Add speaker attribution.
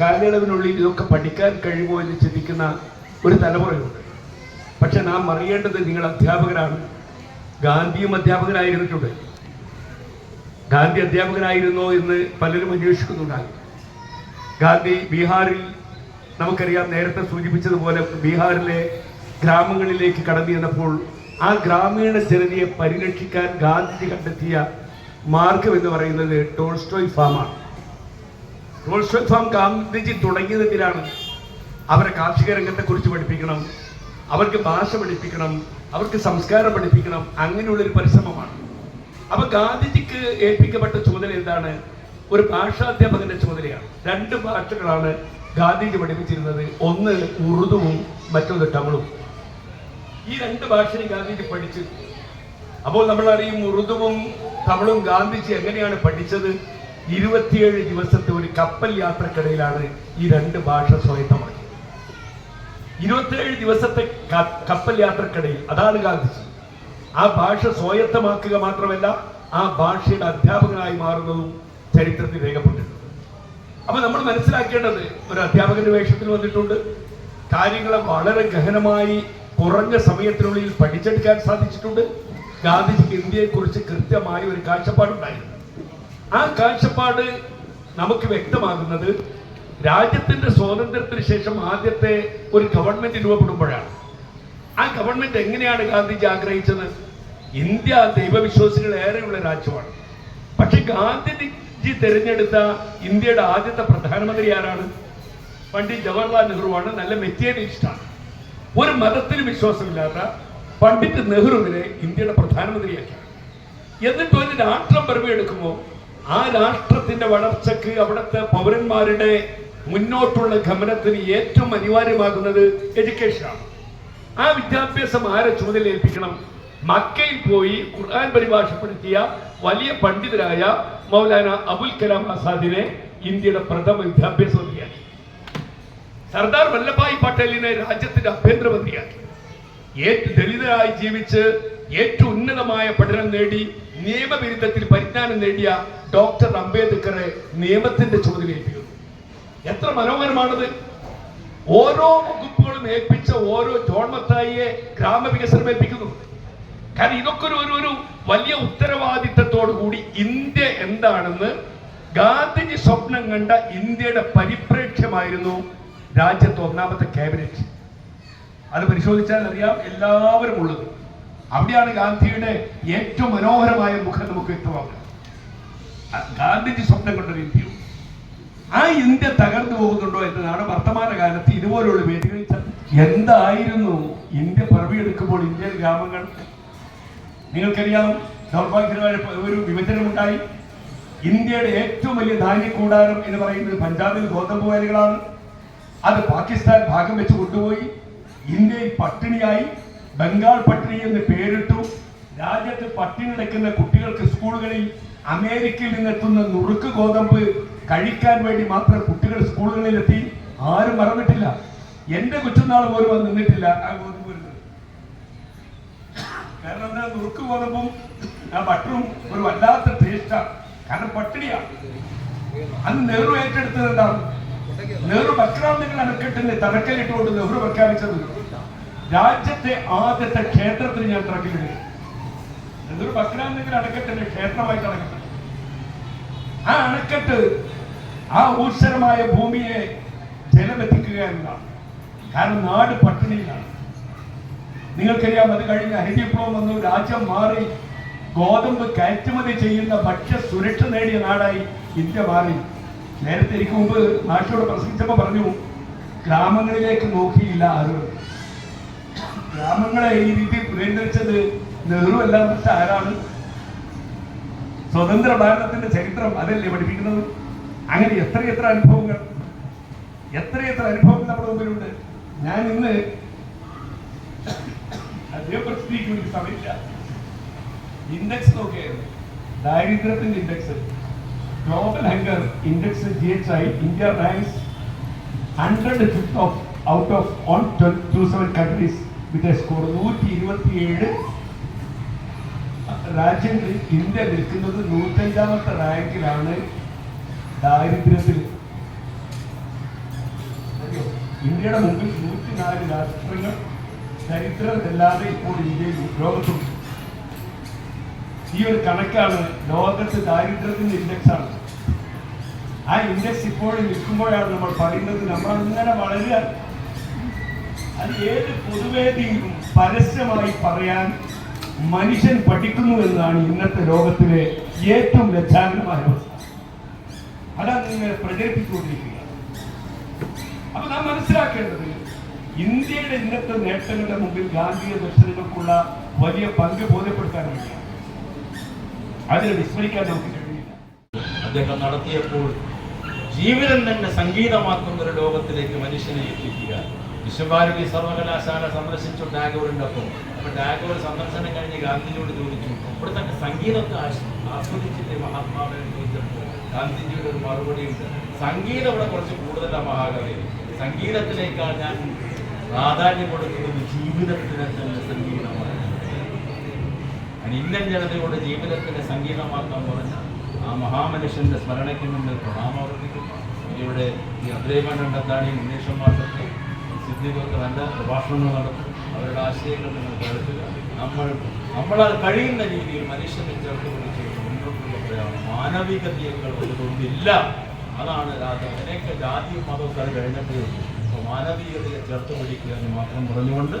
Speaker 1: കാലയളവിനുള്ളിൽ ഇതൊക്കെ പഠിക്കാൻ കഴിയുമോ എന്ന് ചിന്തിക്കുന്ന ഒരു തലമുറയുണ്ട്. പക്ഷെ നാം അറിയേണ്ടത് നിങ്ങൾ അധ്യാപകരാണ്. ഗാന്ധിയും അധ്യാപകനായിരുന്നിട്ടുണ്ട്. ഗാന്ധി അധ്യാപകനായിരുന്നോ എന്ന് പലരും അന്വേഷിക്കുന്നുണ്ടാകും. ഗാന്ധി ബീഹാറിൽ നമുക്കറിയാം നേരത്തെ സൂചിപ്പിച്ചതുപോലെ ബീഹാറിലെ ഗ്രാമങ്ങളിലേക്ക് കടന്നു ചെന്നപ്പോൾ ആ ഗ്രാമീണ ജനതയെ പരിരക്ഷിക്കാൻ ഗാന്ധിജി കണ്ടെത്തിയ മാർഗം എന്ന് പറയുന്നത് ടോൾസ്റ്റോയ് ഫാമാണ്. ടോൾസ്റ്റോയ് ഫാം ഗാന്ധിജി തുടങ്ങിയത് അവരെ കാർഷിക രംഗത്തെ കുറിച്ച് പഠിപ്പിക്കണം അവർക്ക് ഭാഷ പഠിപ്പിക്കണം അവർക്ക് സംസ്കാരം പഠിപ്പിക്കണം അങ്ങനെയുള്ളൊരു പരിശ്രമമാണ്. അപ്പൊ ഗാന്ധിജിക്ക് ഏൽപ്പിക്കപ്പെട്ട ചുമതല എന്താണ്? ഒരു ഭാഷാധ്യാപകന്റെ ചുമതലയാണ്. രണ്ട് ഭാഷകളാണ് ഗാന്ധിജി പഠിപ്പിച്ചിരുന്നത്. ഒന്ന് ഉറുദുവും മറ്റൊന്ന് തമിഴും. ഈ രണ്ട് ഭാഷയും ഗാന്ധിജി പഠിച്ചു. അപ്പോൾ നമ്മൾ അറിയും ഉറുദുവും തമിഴും ഗാന്ധിജി എങ്ങനെയാണ് പഠിച്ചത്? ഇരുപത്തിയേഴ് ദിവസത്തെ ഒരു കപ്പൽ യാത്രക്കിടയിലാണ് ഈ രണ്ട് ഭാഷ സ്വായത്തമാക്കി ഇരുപത്തിയേഴ് ദിവസത്തെ കപ്പൽ യാത്രക്കിടയിൽ അതാണ് ഗാന്ധിജി. ആ ഭാഷ സ്വായത്തമാക്കുക മാത്രമല്ല ആ ഭാഷയുടെ അധ്യാപകനായി മാറുന്നതും ചരിത്രത്തിൽ രേഖപ്പെട്ടിട്ടുണ്ട്. അപ്പൊ നമ്മൾ മനസ്സിലാക്കേണ്ടത് ഒരു അധ്യാപകന്റെ വേഷത്തിൽ വന്നിട്ടുണ്ട്. കാര്യങ്ങളെ വളരെ ഗഹനമായി കുറഞ്ഞ സമയത്തിനുള്ളിൽ പഠിച്ചെടുക്കാൻ സാധിച്ചിട്ടുണ്ട്. ഗാന്ധിജിക്ക് ഇന്ത്യയെക്കുറിച്ച് കൃത്യമായ ഒരു കാഴ്ചപ്പാടുണ്ടായിരുന്നു. ആ കാഴ്ചപ്പാട് നമുക്ക് വ്യക്തമാകുന്നത് രാജ്യത്തിന്റെ സ്വാതന്ത്ര്യത്തിന് ശേഷം ആദ്യത്തെ ഒരു ഗവൺമെന്റ് രൂപപ്പെടുമ്പോഴാണ്. ആ ഗവൺമെന്റ് എങ്ങനെയാണ് ഗാന്ധിജി ആഗ്രഹിച്ചത്? ഇന്ത്യ ദൈവവിശ്വാസികൾ ഏറെയുള്ള രാജ്യമാണ്. പക്ഷെ ഗാന്ധിജി തിരഞ്ഞെടുത്ത ഇന്ത്യയുടെ ആദ്യത്തെ പ്രധാനമന്ത്രി ആരാണ്? പണ്ഡിറ്റ് ജവഹർലാൽ നെഹ്റുവാണ്. നല്ല മെറ്റീരിയലിസ്റ്റാണ്. ഒരു മതത്തിന് വിശ്വാസമില്ലാത്ത പണ്ഡിറ്റ് നെഹ്റുവിനെ ഇന്ത്യയുടെ പ്രധാനമന്ത്രിയാക്കി. എന്നിട്ട് ഒരു രാഷ്ട്രം പിറവിയെടുക്കുമ്പോൾ ആ രാഷ്ട്രത്തിന്റെ വളർച്ചക്ക് അവിടുത്തെ പൗരന്മാരുടെ മുന്നോട്ടുള്ള ഗമനത്തിന് ഏറ്റവും അനിവാര്യമാകുന്നത് എഡ്യൂക്കേഷനാണ്. ആ വിദ്യാഭ്യാസം ആരെ ചുമതല ഏൽപ്പിക്കണം മക്കയിൽ പോയി ഖുർആൻ പരിഭാഷപ്പെടുത്തിയ വലിയ പണ്ഡിതരായ മൗലാന അബുൽ കലാം ആസാദിനെ ഇന്ത്യയുടെ പ്രഥമ വിദ്യാഭ്യാസ സർദാർ വല്ലഭായ് പട്ടേലിനെ രാജ്യത്തിന്റെ ആഭ്യന്തരമന്ത്രിയാക്കി. ഏറ്റവും ദളിതരായി ജീവിച്ച് ഏറ്റവും ഉന്നതമായ പഠനം നേടി നിയമവിരുദ്ധത്തിൽ പരിജ്ഞാനം നേടിയ ഡോക്ടർ അംബേദ്കറെ നിയമത്തിന്റെ ചുമതല ഏൽപ്പിക്കുന്നു. എത്ര മനോഹരമാണത്. ഓരോ വകുപ്പുകളും ഏൽപ്പിച്ച ഓരോ ജോൺ മത്തായിയെ ഗ്രാമവികസനം ഏൽപ്പിക്കുന്നു. കാരണം ഇതൊക്കെ ഒരു ഒരു- വലിയ ഉത്തരവാദിത്തത്തോടു കൂടി ഇന്ത്യ എന്താണെന്ന് ഗാന്ധിജി സ്വപ്നം കണ്ട ഇന്ത്യയുടെ പരിപ്രേക്ഷ്യമായിരുന്നു രാജ്യത്തെ ഒന്നാമത്തെ ക്യാബിനറ്റ് അത് പരിശോധിച്ചാൽ അറിയാം എല്ലാവരും ഉള്ളത്. അവിടെയാണ് ഗാന്ധിയുടെ ഏറ്റവും മനോഹരമായ മുഖം നമുക്ക് വ്യക്തമാക്കുക ആ ഗാന്ധിജി സ്വപ്നം കണ്ടൊരു ഇന്ത്യയും? ആ ഇന്ത്യ തകർന്നു പോകുന്നുണ്ടോ എന്നതാണ് വർത്തമാനകാലത്ത് ഇതുപോലുള്ള വേദികളിൽ എന്തായിരുന്നു ഇന്ത്യ പിറവിയെടുക്കുമ്പോൾ ഇന്ത്യൻ ഗ്രാമങ്ങൾ? നിങ്ങൾക്കറിയാം ദൗർഭാഗ്യമായ ഒരു വിഭജനമുണ്ടായി. ഇന്ത്യയുടെ ഏറ്റവും വലിയ ധാന്യ കൂടാരം എന്ന് പറയുന്നത് പഞ്ചാബിൽ ഗോതമ്പ് വയലുകളാണ് അത് പാകിസ്ഥാൻ ഭാഗം വെച്ച് കൊണ്ടുപോയി ഇന്ത്യയിൽ പട്ടിണിയായി ബംഗാൾ പട്ടിണി എന്ന് പേരിട്ടു. രാജ്യത്ത് പട്ടിണി കിടക്കുന്ന കുട്ടികൾക്ക് സ്കൂളുകളിൽ അമേരിക്കയിൽ നിന്നെത്തുന്ന നുറുക്ക് ഗോതമ്പ് കഴിക്കാൻ വേണ്ടി മാത്രം കുട്ടികൾ സ്കൂളുകളിലെത്തി. ആരും മറന്നിട്ടില്ല. എന്റെ കൊച്ചുനാൾ പോലും അത് നിന്നിട്ടില്ല. ആ ഗോതമ്പ് കാരണം എന്താ? നുറുക്ക് ഗോതമ്പും ആ ബട്ടറും ഒരു വല്ലാത്ത ടേസ്റ്റാണ് കാരണം പട്ടിണിയാണ് അന്ന് നെഹ്റു ഏറ്റെടുത്തത് എന്താണ്? നെഹ്റു ബക്രാന്തികൾ അണക്കെട്ടിന് തറക്കല്ലിട്ടുകൊണ്ട് നെഹ്റു പ്രഖ്യാപിച്ചത് രാജ്യത്തെ ആദ്യത്തെ ക്ഷേത്രത്തിന് ഞാൻ തറക്കല്ലിടുക നെഹ്റു ബക്രാന്തികൾ അണക്കെട്ടിന് ക്ഷേത്രമായി അണക്കെട്ട് ആ അണക്കെട്ട് ആ ഊർസരമായ ഭൂമിയെ ജലമെത്തിക്കുക എന്നതാണ്. കാരണം നാട് പട്ടിണിയിലാണ്. നിങ്ങൾക്കറിയാം അത് കഴിഞ്ഞ് ഹരിവിപ്ലവം വന്നു. രാജ്യം മാറി. ഗോതമ്പ് കയറ്റുമതി ചെയ്യുന്ന ഭക്ഷ്യ സുരക്ഷ നേടിയ നാടായി ഇന്ത്യ മാറി. നേരത്തെ എനിക്ക് മുമ്പ് നാട്ടിലൂടെ പ്രസംഗിച്ചപ്പോൾ പറഞ്ഞു ഗ്രാമങ്ങളിലേക്ക് നോക്കിയില്ല ആരും ഗ്രാമങ്ങളെ ഈ രീതിയിൽ പുനരുദ്ധരിച്ചത് നെഹ്റു അല്ലാത്ത ആരാണ്? സ്വതന്ത്ര ഭാരതത്തിന്റെ ചരിത്രം അതല്ലേ പഠിപ്പിക്കുന്നത്? അങ്ങനെ എത്രയെത്ര അനുഭവങ്ങൾ എത്രയെത്ര അനുഭവങ്ങൾ നമ്മുടെ മുമ്പിലുണ്ട്. ഞാൻ ഇന്ന് അദ്ദേഹം പ്രസിദ്ധീകരിക്കുന്ന സമയമില്ല. ഇൻഡെക്സ് നോക്കിയായിരുന്നു. ദാരിദ്ര്യത്തിന്റെ index H I India ranks hundred fifth of out of one two seven countries with score നൂറ്റി ഇരുപത്തിയേഴ് രാജ്യങ്ങളിൽ ഇന്ത്യ നിൽക്കുന്നത് നൂറ്റഞ്ചാമത്തെ റാങ്കിലാണ് ദാരിദ്ര്യത്തിൽ? ഇന്ത്യയുടെ മുമ്പിൽ നൂറ്റിനാല് രാഷ്ട്രങ്ങൾ ചരിത്രമില്ലാതെ ഇപ്പോൾ ഇന്ത്യയിൽ ലോകത്തുണ്ട് ഈ ഒരു കണക്കാണ് ലോകത്ത് ദാരിദ്ര്യത്തിന്റെ ഇൻഡെക്സ് ആണ്. ആ ഇൻഡെക്സ് ഇപ്പോഴും നിൽക്കുമ്പോഴാണ് നമ്മൾ പറയുന്നത്. നമ്മൾ അങ്ങനെ വളരുക അത് ഏത് പൊതുവേദിയിലും പരസ്യമായി പറയാൻ മനുഷ്യൻ പഠിക്കുന്നു എന്നതാണ് ഇന്നത്തെ ലോകത്തിലെ ഏറ്റവും ലജ്ജാകരമായ അവസ്ഥ. അതാണ് നിങ്ങളെ പ്രചരിപ്പിച്ചുകൊണ്ടിരിക്കുക അപ്പൊ നാം മനസ്സിലാക്കേണ്ടത് ഇന്ത്യയുടെ ഇന്നത്തെ നേട്ടങ്ങളുടെ മുമ്പിൽ ഗാന്ധിയ ദർശനങ്ങൾക്കുള്ള വലിയ പങ്ക് ബോധ്യപ്പെടുത്താൻ വേണ്ടിയാണ്. അതിനെ വിസ്മരിക്കാൻ നമുക്ക് കഴിയില്ല.
Speaker 2: അദ്ദേഹം നടത്തിയപ്പോൾ ജീവിതം തന്നെ സംഗീതമാക്കുന്ന ഒരു ലോകത്തിലേക്ക് മനുഷ്യനെ എത്തിക്കുക. വിശ്വഭാരതി സർവകലാശാല സന്ദർശിച്ചു ടാഗോറിന്റെ ഒപ്പം അപ്പോൾ ടാഗോർ സന്ദർശനം കഴിഞ്ഞ് ഗാന്ധിജിയോട് ചോദിച്ചു ഇവിടുത്തെ സംഗീതത്തെ ആസ്- ആസ്വദിച്ചില്ലേ മഹാത്മാവിനെ? ചോദിച്ചപ്പോൾ ഗാന്ധിജിയുടെ ഒരു മറുപടി ഉണ്ട് സംഗീതം ഇവിടെ കുറച്ച് കൂടുതലാണ് മഹാകവി. സംഗീതത്തിലേക്കാൾ ഞാൻ പ്രാധാന്യം കൊടുക്കുന്നത് ജീവിതത്തിനെ തന്നെ സംഗീതമാണ്. ഞാൻ ഇന്ത്യൻ ജനതയുടെ ജീവിതത്തിന്റെ സംഗീതമാക്കാൻ പറഞ്ഞ ആ മഹാമനുഷ്യന്റെ സ്മരണയ്ക്ക് മുന്നിൽ പ്രണാമർപ്പിക്കുന്നു ഇവിടെ ഈ അദ്രൈമണ്ഡത്താണി ഉണ്ണീഷൻ മാസത്തിൽ സിദ്ധികൾക്ക് നല്ല പ്രഭാഷണങ്ങൾ നടത്തും. അവരുടെ ആശയങ്ങൾ നിങ്ങൾ കേൾക്കുക. നമ്മൾ നമ്മളാൽ കഴിയുന്ന രീതിയിൽ മനുഷ്യനെ ചേർത്ത് പിടിച്ച് മുന്നോട്ടുള്ള പ്രയാണം. മാനവികതയേക്കാൾ വലുതൊന്നില്ല അതാണ് രാജ അതിനൊക്കെ ജാതിയും മതവും അത് കഴിഞ്ഞിട്ടേ ഉള്ളൂ അപ്പോൾ മാനവികതയെ ചേർത്ത് പിടിക്കുക എന്ന് മാത്രം പറഞ്ഞുകൊണ്ട്